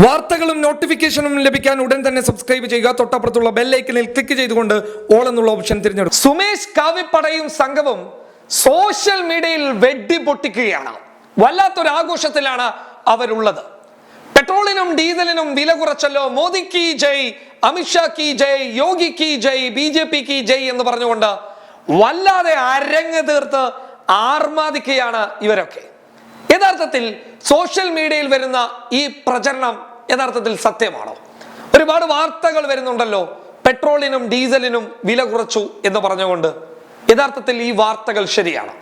വാർത്തകളും നോട്ടിഫിക്കേഷനും ലഭിക്കാൻ ഉടൻ തന്നെ സബ്സ്ക്രൈബ് ചെയ്യുക. തൊട്ടപ്പുറത്തുള്ള ബെല്ലൈക്കനിൽ ക്ലിക്ക് ചെയ്തുകൊണ്ട് ഓൾ എന്നുള്ള ഓപ്ഷൻ തിരഞ്ഞെടുക്കും സുമേഷ് കാവിപ്പടയും സംഘവും സോഷ്യൽ മീഡിയയിൽ വെടി പൊട്ടിക്കുകയാണ്. വല്ലാത്തൊരു ആഘോഷത്തിലാണ് അവരുള്ളത്. പെട്രോളിനും ഡീസലിനും വില കുറച്ചല്ലോ. മോദി കി ജയ് അമിത്ഷാ കി ജയ് യോഗി കി ജയ് ബി ജെ പി കി ജയ് എന്ന് പറഞ്ഞുകൊണ്ട് വല്ലാതെ അരങ്ങ് തീർത്ത് ആർമാദിക്കുകയാണ് ഇവരൊക്കെ. യഥാർത്ഥത്തിൽ സോഷ്യൽ മീഡിയയിൽ വരുന്ന ഈ പ്രചരണം യഥാർത്ഥത്തിൽ സത്യമാണോ? ഒരുപാട് വാർത്തകൾ വരുന്നുണ്ടല്ലോ. പെട്രോളിനും ഡീസലിനും വില കുറച്ചു എന്ന് പറഞ്ഞുകൊണ്ട് യഥാർത്ഥത്തിൽ ഈ വാർത്തകൾ ശരിയാണ്.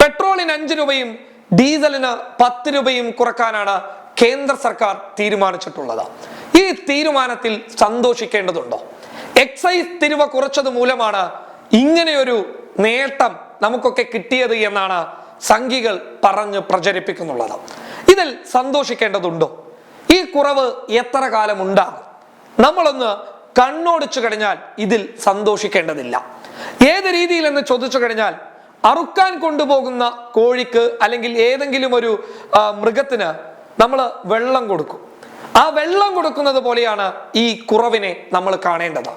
പെട്രോളിന് അഞ്ച് രൂപയും ഡീസലിന് പത്ത് രൂപയും കുറക്കാനാണ് കേന്ദ്ര സർക്കാർ തീരുമാനിച്ചിട്ടുള്ളത്. ഈ തീരുമാനത്തിൽ സന്തോഷിക്കേണ്ടതുണ്ടോ? എക്സൈസ് തിരുവ കുറച്ചത് മൂലമാണ് ഇങ്ങനെയൊരു നേട്ടം നമുക്കൊക്കെ കിട്ടിയത് എന്നാണ് സംഖികൾ പറഞ്ഞ് പ്രചരിപ്പിക്കുന്നുള്ളത്. ഇതിൽ സന്തോഷിക്കേണ്ടതുണ്ടോ? ഈ കുറവ് എത്ര കാലം ഉണ്ടാകും നമ്മളൊന്ന് കണ്ണോടിച്ചു കഴിഞ്ഞാൽ ഇതിൽ സന്തോഷിക്കേണ്ടതില്ല. ഏത് രീതിയിൽ എന്ന് ചോദിച്ചു കഴിഞ്ഞാൽ അറുക്കാൻ കൊണ്ടുപോകുന്ന കോഴിക്ക് അല്ലെങ്കിൽ ഏതെങ്കിലും ഒരു മൃഗത്തിന് നമ്മൾ വെള്ളം കൊടുക്കും. ആ വെള്ളം കൊടുക്കുന്നത് പോലെയാണ് ഈ കുറവിനെ നമ്മൾ കാണേണ്ടത്.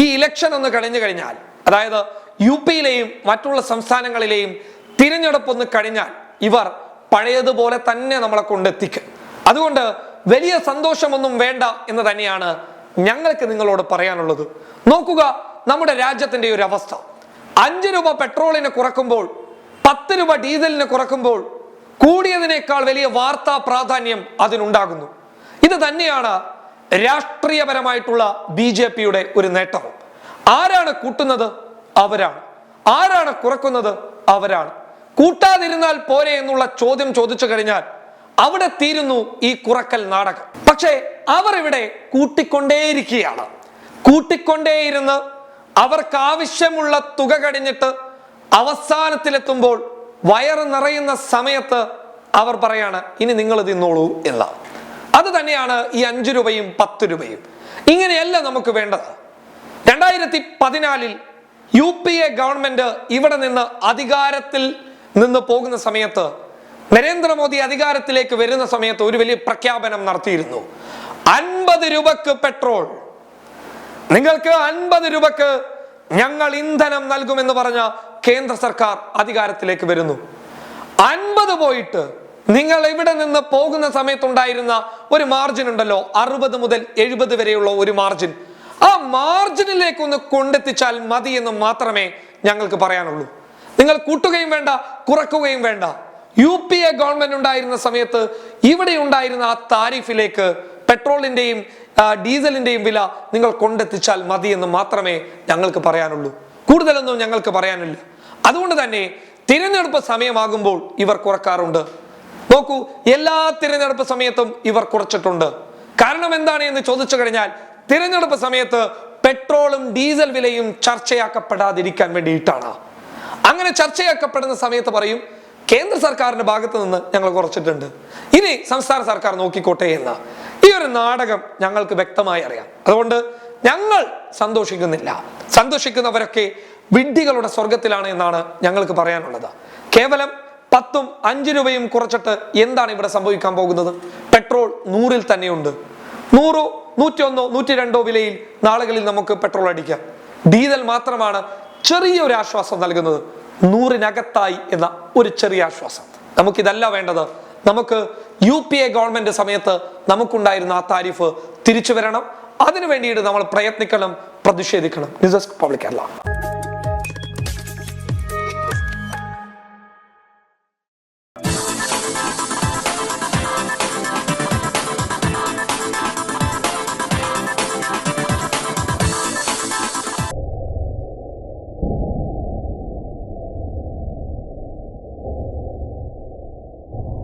ഈ ഇലക്ഷൻ ഒന്ന് കഴിഞ്ഞു കഴിഞ്ഞാൽ അതായത് യു പിയിലെയും മറ്റുള്ള സംസ്ഥാനങ്ങളിലെയും തിരഞ്ഞെടുപ്പ് ഒന്ന് കഴിഞ്ഞാൽ ഇവർ പഴയതുപോലെ തന്നെ നമ്മളെ കൊണ്ടെത്തിക്കും. അതുകൊണ്ട് വലിയ സന്തോഷമൊന്നും വേണ്ട എന്ന് തന്നെയാണ് ഞങ്ങൾക്ക് നിങ്ങളോട് പറയാനുള്ളത്. നോക്കുക നമ്മുടെ രാജ്യത്തിന്റെ ഒരു അവസ്ഥ. അഞ്ച് രൂപ പെട്രോളിന് കുറക്കുമ്പോൾ പത്ത് രൂപ ഡീസലിന് കുറക്കുമ്പോൾ കൂടിയതിനേക്കാൾ വലിയ വാർത്താ പ്രാധാന്യം അതിനുണ്ടാകുന്നു. ഇത് തന്നെയാണ് രാഷ്ട്രീയപരമായിട്ടുള്ള ബി ജെ പിയുടെ ഒരു നേട്ടവും. ആരാണ് കൂട്ടുന്നത്? അവരാണ്. ആരാണ് കുറക്കുന്നത്? അവരാണ്. കൂട്ടാതിരുന്നാൽ പോരെ എന്നുള്ള ചോദ്യം ചോദിച്ചു കഴിഞ്ഞാൽ അവിടെ തീരുന്നു ഈ കുറക്കൽ നാടകം. പക്ഷേ അവർ ഇവിടെ കൂട്ടിക്കൊണ്ടേയിരിക്കുകയാണ്. കൂട്ടിക്കൊണ്ടേയിരുന്ന് അവർക്ക് ആവശ്യമുള്ള തുക കഴിഞ്ഞിട്ട് അവസാനത്തിലെത്തുമ്പോൾ വയറ് നിറയുന്ന സമയത്ത് അവർ പറയാണ് ഇനി നിങ്ങൾ തിന്നോളൂ എന്ന അത് തന്നെയാണ് ഈ അഞ്ചു രൂപയും പത്ത് രൂപയും. ഇങ്ങനെയല്ല നമുക്ക് വേണ്ടത്. രണ്ടായിരത്തി പതിനാലിൽ യു പി എ ഗവൺമെന്റ് ഇവിടെ നിന്ന് അധികാരത്തിൽ നിന്ന് പോകുന്ന സമയത്ത് നരേന്ദ്രമോദി അധികാരത്തിലേക്ക് വരുന്ന സമയത്ത് ഒരു വലിയ പ്രഖ്യാപനം നടത്തിയിരുന്നു. അൻപത് രൂപക്ക് പെട്രോൾ. നിങ്ങൾക്ക് അൻപത് രൂപക്ക് ഞങ്ങൾ ഇന്ധനം നൽകുമെന്ന് പറഞ്ഞ കേന്ദ്ര സർക്കാർ അധികാരത്തിലേക്ക് വരുന്നു. അൻപത് പോയിട്ട് നിങ്ങൾ ഇവിടെ നിന്ന് പോകുന്ന സമയത്തുണ്ടായിരുന്ന ഒരു മാർജിൻ ഉണ്ടല്ലോ അറുപത് മുതൽ എഴുപത് വരെയുള്ള ഒരു മാർജിൻ ആ മാർജിനിലേക്ക് ഒന്ന് കൊണ്ടെത്തിച്ചാൽ മതി എന്ന് മാത്രമേ ഞങ്ങൾക്ക് പറയാനുള്ളൂ. നിങ്ങൾ കൂട്ടുകയും വേണ്ട കുറക്കുകയും വേണ്ട. യു പി എ ഗവൺമെന്റ് ഉണ്ടായിരുന്ന സമയത്ത് ഇവിടെ ഉണ്ടായിരുന്ന ആ താരിഫിലേക്ക് പെട്രോളിന്റെയും ഡീസലിന്റെയും വില നിങ്ങൾ കൊണ്ടെത്തിച്ചാൽ മതി എന്ന് മാത്രമേ ഞങ്ങൾക്ക് പറയാനുള്ളൂ. കൂടുതലൊന്നും ഞങ്ങൾക്ക് പറയാനില്ല. അതുകൊണ്ട് തന്നെ തിരഞ്ഞെടുപ്പ് സമയമാകുമ്പോൾ ഇവർ കുറക്കാറുണ്ട്. നോക്കൂ എല്ലാ തിരഞ്ഞെടുപ്പ് സമയത്തും ഇവർ കുറച്ചിട്ടുണ്ട്. കാരണം എന്താണ് എന്ന് ചോദിച്ചു കഴിഞ്ഞാൽ തിരഞ്ഞെടുപ്പ് സമയത്ത് പെട്രോളും ഡീസൽ വിലയും ചർച്ചയാക്കപ്പെടാതിരിക്കാൻ വേണ്ടിയിട്ടാണ്. അങ്ങനെ ചർച്ചയാക്കപ്പെടുന്ന സമയത്ത് പറയും കേന്ദ്ര സർക്കാരിന്റെ ഭാഗത്ത് നിന്ന് ഞങ്ങൾ കുറച്ചിട്ടുണ്ട്. ഇനി സംസ്ഥാന സർക്കാർ നോക്കിക്കോട്ടെ എന്ന. ഈ ഒരു നാടകം ഞങ്ങൾക്ക് വ്യക്തമായി അറിയാം. അതുകൊണ്ട് ഞങ്ങൾ സന്തോഷിക്കുന്നില്ല. സന്തോഷിക്കുന്നവരൊക്കെ വിഡ്ഢികളുടെ സ്വർഗത്തിലാണ് എന്നാണ് ഞങ്ങൾക്ക് പറയാനുള്ളത്. കേവലം പത്തും അഞ്ച് രൂപയും കുറച്ചിട്ട് എന്താണ് ഇവിടെ സംഭവിക്കാൻ പോകുന്നത്? പെട്രോൾ നൂറിൽ തന്നെയുണ്ട്. നൂറോ നൂറ്റിയൊന്നോ നൂറ്റി രണ്ടോ വിലയിൽ നാളുകളിൽ നമുക്ക് പെട്രോൾ അടിക്കാം. ഡീസൽ മാത്രമാണ് ചെറിയൊരു ആശ്വാസം നൽകുന്നത്. നൂറിനകത്തായി എന്ന ഒരു ചെറിയ ആശ്വാസം. നമുക്കിതല്ല വേണ്ടത്. നമുക്ക് യു പി എ ഗവൺമെന്റ് സമയത്ത് നമുക്കുണ്ടായിരുന്ന ആ താരിഫ് തിരിച്ചു വരണം. അതിനു വേണ്ടിയിട്ട് നമ്മൾ പ്രയത്നിക്കണം പ്രതിഷേധിക്കണം. News desk public Kerala.